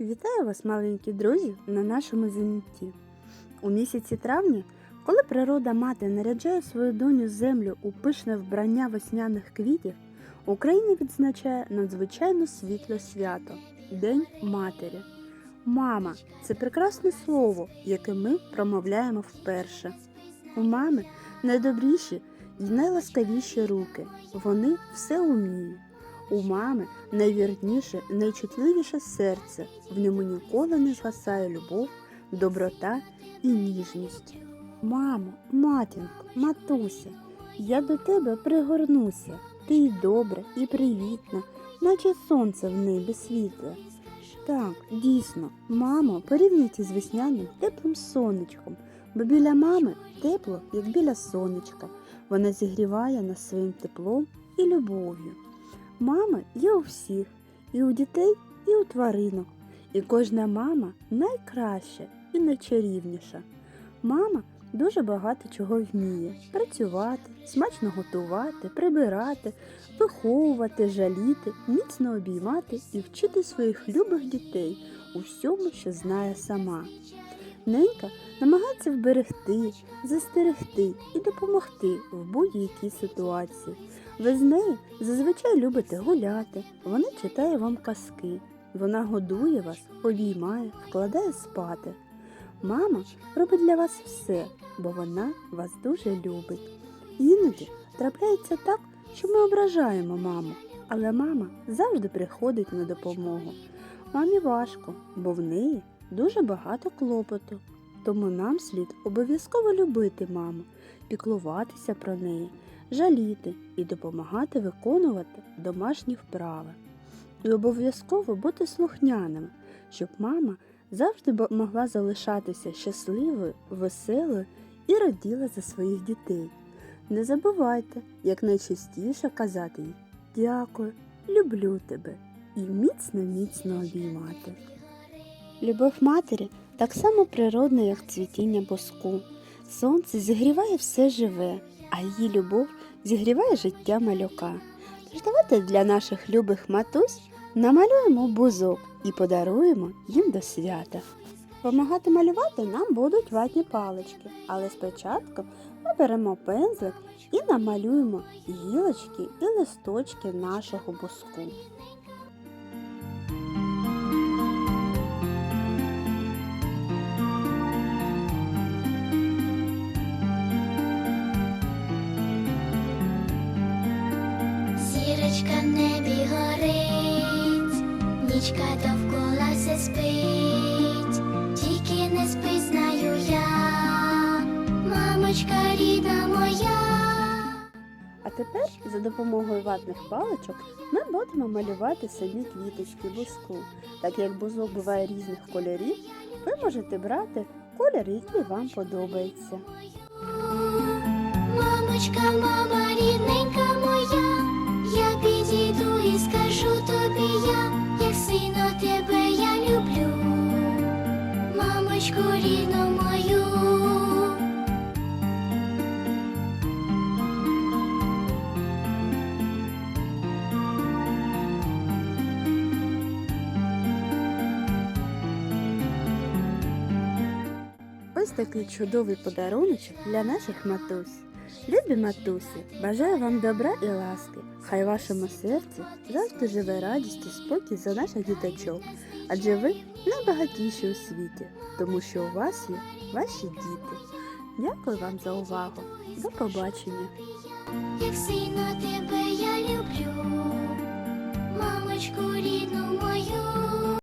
Вітаю вас, маленькі друзі, на нашому занятті. У місяці травня, коли природа мати наряджає свою доню землю у пишне вбрання весняних квітів, Україна відзначає надзвичайно світле свято День Матері. Мама це прекрасне слово, яке ми промовляємо вперше. У мами найдобріші і найласкавіші руки. Вони все уміють. У мами найвірніше, найчутливіше серце. В ньому ніколи не згасає любов, доброта і ніжність. Мамо, матінко, матуся, я до тебе пригорнуся. Ти й добра, і привітна, наче сонце в небі світле. Так, дійсно, мамо, порівнюйте з весняним теплим сонечком, бо біля мами тепло, як біля сонечка. Вона зігріває нас своїм теплом і любов'ю. Мама є у всіх, і у дітей, і у тваринок. І кожна мама найкраща і найчарівніша. Мама дуже багато чого вміє: працювати, смачно готувати, прибирати, виховувати, жаліти, міцно обіймати і вчити своїх любих дітей у всьому, що знає сама. Ненька намагається вберегти, застерегти і допомогти в будь-якій ситуації. Ви з нею зазвичай любите гуляти, вона читає вам казки, вона годує вас, обіймає, вкладає спати. Мама робить для вас все, бо вона вас дуже любить. Іноді трапляється так, що ми ображаємо маму, але мама завжди приходить на допомогу. Мамі важко, бо в неї дуже багато клопоту. Тому нам слід обов'язково любити маму, піклуватися про неї жаліти і допомагати виконувати домашні вправи. І обов'язково бути слухняними, щоб мама завжди могла залишатися щасливою, веселою і раділа за своїх дітей. Не забувайте якнайчастіше казати їй дякую, люблю тебе і міцно-міцно обіймати. Любов матері так само природна, як цвітіння боску. Сонце зігріває все живе, а її любов зігріває життя малюка. Тож давайте для наших любих матусь намалюємо бузок і подаруємо їм до свята. Помагати малювати нам будуть ватні палички, але спочатку ми беремо пензлик і намалюємо гілочки і листочки нашого буску. Зірочка в небі горить, нічка довкола все спить, тільки не спить, знаю я, мамочка рідна моя. А тепер за допомогою ватних паличок ми будемо малювати собі квіточки буску. Так як бузок буває різних кольорів, ви можете брати колір, який вам подобається. Мамочка, мама, рідненька як тебе я люблю, мамочку рідну мою. Ось такий чудовий подаруночок для наших матусь. Любі матусі, бажаю вам добра і ласки. Хай вашому серці завжди живе радість і спокій за наших діточок. Адже ви найбагатіші у світі, тому що у вас є ваші діти. Дякую вам за увагу. До побачення. Як сильно тебе я люблю, мамочку рідну мою.